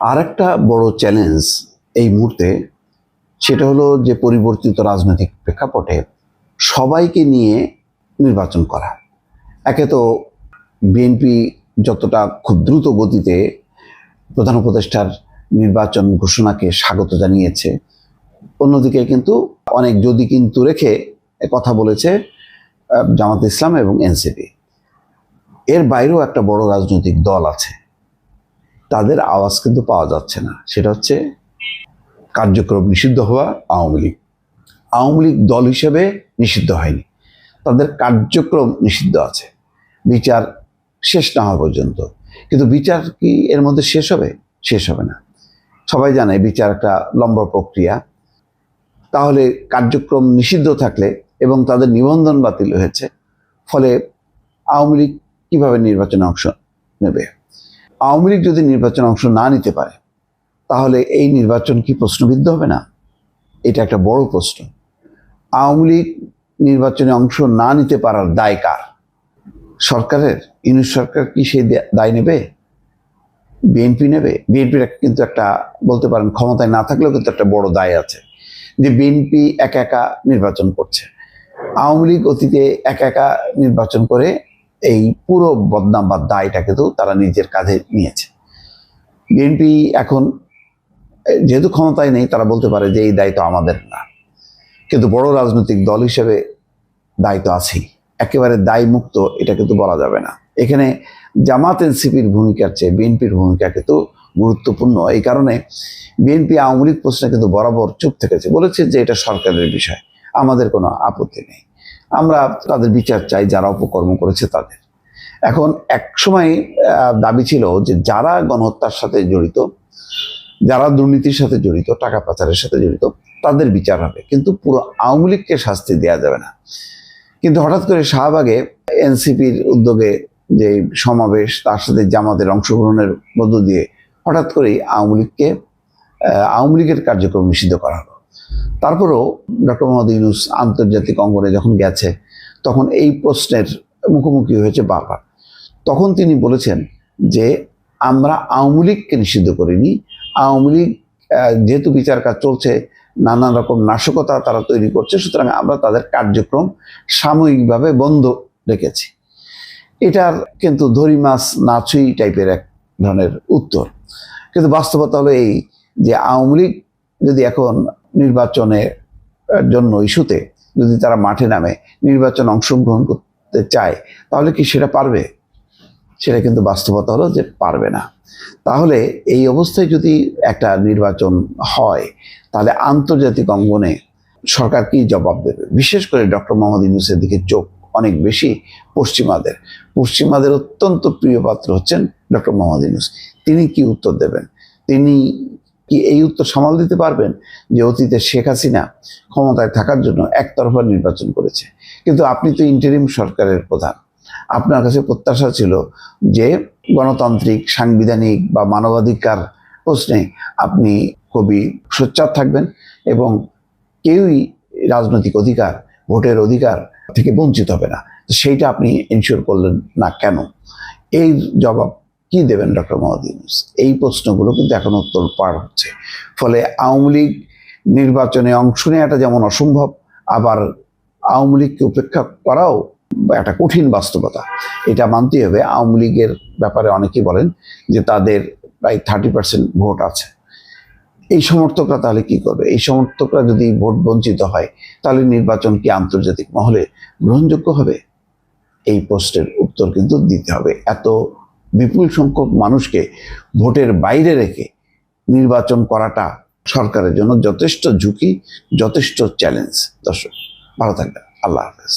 আর একটা বড় চ্যালেঞ্জ এই মুহূর্তে সেটা হলো যে পরিবর্তিত রাজনৈতিক প্রেক্ষাপটে সবাইকে নিয়ে নির্বাচন করা। একে তো বিএনপি যতটা খুব দ্রুত গতিতে প্রধান উপদেষ্টার নির্বাচন ঘোষণাকে স্বাগত জানিয়েছে, অন্যদিকে কিন্তু অনেক যদি কিন্তু রেখে কথা বলেছে জামাত ইসলাম এবং এনসিপি এর বাইরেও একটা বড় রাজনৈতিক দল আছে। তাদের আওয়াজ কিন্তু পাওয়া যাচ্ছে না। সেটা হচ্ছে কার্যক্রম নিষিদ্ধ হওয়া আওয়ামী লীগ। আওয়ামী লীগ দল হিসেবে নিষিদ্ধ হয়নি। তাদের কার্যক্রম নিষিদ্ধ আছে। বিচার শেষ না হওয়া পর্যন্ত। কিন্তু বিচার কি এর মধ্যে শেষ হবে? শেষ হবে না। সবাই জানে বিচার একটা লম্বা প্রক্রিয়া। তাহলে কার্যক্রম নিষিদ্ধ থাকলে এবং তাদের নিবন্ধন বাতিল হয়েছে, ফলে আওয়ামী লীগ কীভাবে নির্বাচনে অংশ নেবে? আওয়ামী লীগ যদি নির্বাচনে অংশ না নিতে পারে, তাহলে এই নির্বাচন কি প্রশ্নবিদ্ধ হবে না? এটা একটা বড় প্রশ্ন। আওয়ামী লীগ নির্বাচনে অংশ না নিতে পারার দায় কার? সরকারের? ইউনিট সরকার কি সেই দায় নেবে? বিএনপি নেবে? বিএনপির কিন্তু একটা বলতে পারেন ক্ষমতায় না থাকলেও কিন্তু একটা বড় দায় আছে যে বিএনপি একা একা নির্বাচন করছে। আওয়ামী লীগ অতীতে একা একা নির্বাচন করে এই পুরো বদনাম বা দায়টা কিন্তু তারা নিজের কাঁধে নিয়েছে। বিএনপি এখন, যেহেতু ক্ষমতায় নেই, তারা বলতে পারে যে এই দায়িত্ব আমাদের না। কিন্তু বড় রাজনৈতিক দল হিসেবে দায়িত্ব আছেই। একেবারে দায় মুক্ত এটা কিন্তু বলা যাবে না। এখানে জামাত এনসিপির ভূমিকার চেয়ে বিএনপির ভূমিকা কিন্তু গুরুত্বপূর্ণ। এই কারণে বিএনপি আওয়ামী লীগ প্রশ্নে কিন্তু বরাবর চুপ থেকেছে। বলেছে যে এটা সরকারের বিষয়, আমাদের কোনো আপত্তি নেই। আমরা তাদের বিচার চাই, যারা অপকর্ম করেছে তাদের। এখন এক সময় দাবি ছিল যে যারা গণহত্যার সাথে জড়িত, যারা দুর্নীতির সাথে জড়িত, টাকা পাচারের সাথে জড়িত, তাদের বিচার হবে। কিন্তু পুরো আওয়ামী লীগকে শাস্তি দেওয়া যাবে না। কিন্তু হঠাৎ করে শাহবাগে এনসিপির উদ্যোগে যে সমাবেশ, তার সাথে জামাতের অংশগ্রহণের মধ্য দিয়ে হঠাৎ করেই আওয়ামী লীগকে আওয়ামী লীগের কার্যক্রম নিষিদ্ধ করা হলো। তারপরেও ডক্টর মোহাম্মদ ইউনুস আন্তর্জাতিক অঙ্গনে যখন গেছে, তখন এই প্রশ্নের মুখোমুখি হয়েছে বারবার। তখন তিনি বলেছেন যে, আমরা আওয়ামী লীগকে নিষিদ্ধ করিনি। আওয়ামী লীগ যেহেতু বিচার কাজ চলছে, নানান রকম নাশকতা তারা তৈরি করছে, সুতরাং আমরা তাদের কার্যক্রম সাময়িকভাবে বন্ধ রেখেছি। এটার কিন্তু ধরি মাছ নাচুই টাইপের এক ধরনের উত্তর। কিন্তু বাস্তবতা হলো এই যে, আওয়ামী লীগ যদি এখন নির্বাচনের জন্য ইস্যুতে যদি তারা মাঠে নামে নির্বাচন অংশগ্রহণ করতে চায়, তাহলে কি সেটা পারবে? সেটা কিন্তু বাস্তবতা হলো যে পারবে না। তাহলে এই অবস্থায় যদি একটা নির্বাচন হয়, তাহলে আন্তর্জাতিক অঙ্গনে সরকার কি জবাব দেবে? বিশেষ করে ডক্টর মোহাম্মদ ইউনুসের দিকে চোখ অনেক বেশি পশ্চিমাদের। পশ্চিমাদের অত্যন্ত প্রিয় পাত্র হচ্ছেন ডক্টর মোহাম্মদ ইউনুস। তিনি কি উত্তর দেবেন? তিনি কি এই উত্তর সামাল দিতে পারবেন যে অতীতে শেখ হাসিনা ক্ষমতায় থাকার জন্য একতরফা নির্বাচন করেছে। কিন্তু আপনি তো ইন্টারিম সরকারের প্রধান। আপনার কাছে প্রত্যাশা ছিল যে গণতান্ত্রিক, সাংবিধানিক বা মানবাধিকার প্রশ্নে আপনি খুবই সোচ্চার থাকবেন এবং কেউই রাজনৈতিক অধিকার, ভোটের অধিকার থেকে বঞ্চিত হবে না। সেইটা আপনি এনশিওর করলেন না কেন? এই জবাব কি দেবেন ডক্টর ইউনুস? এই প্রশ্নগুলো কিন্তু এখন উত্তর পার হচ্ছে। ফলে আওয়ামী লীগ নির্বাচনে অংশ নেওয়াটা যেমন অসম্ভব, আবার আওয়ামী লীগকে উপেক্ষা করাও একটা কঠিন বাস্তবতা। এটা মানতেই হবে, আওয়ামী লীগের ব্যাপারে অনেকেই বলেন যে তাদের প্রায় থার্টি পার্সেন্ট ভোট আছে। এই সমর্থকরা তাহলে কি করবে? এই সমর্থকরা যদি ভোট বঞ্চিত হয়, তাহলে নির্বাচন কি আন্তর্জাতিক মহলে গ্রহণযোগ্য হবে? এই প্রশ্নের উত্তর কিন্তু দিতে হবে। এত বিপুল সংখ্যক মানুষকে ভোটের বাইরে রেখে নির্বাচন করাটা সরকারের জন্য যথেষ্ট ঝুঁকি, যথেষ্ট চ্যালেঞ্জ দর্শক, ভালো থাকবেন। আল্লাহ হাফেজ।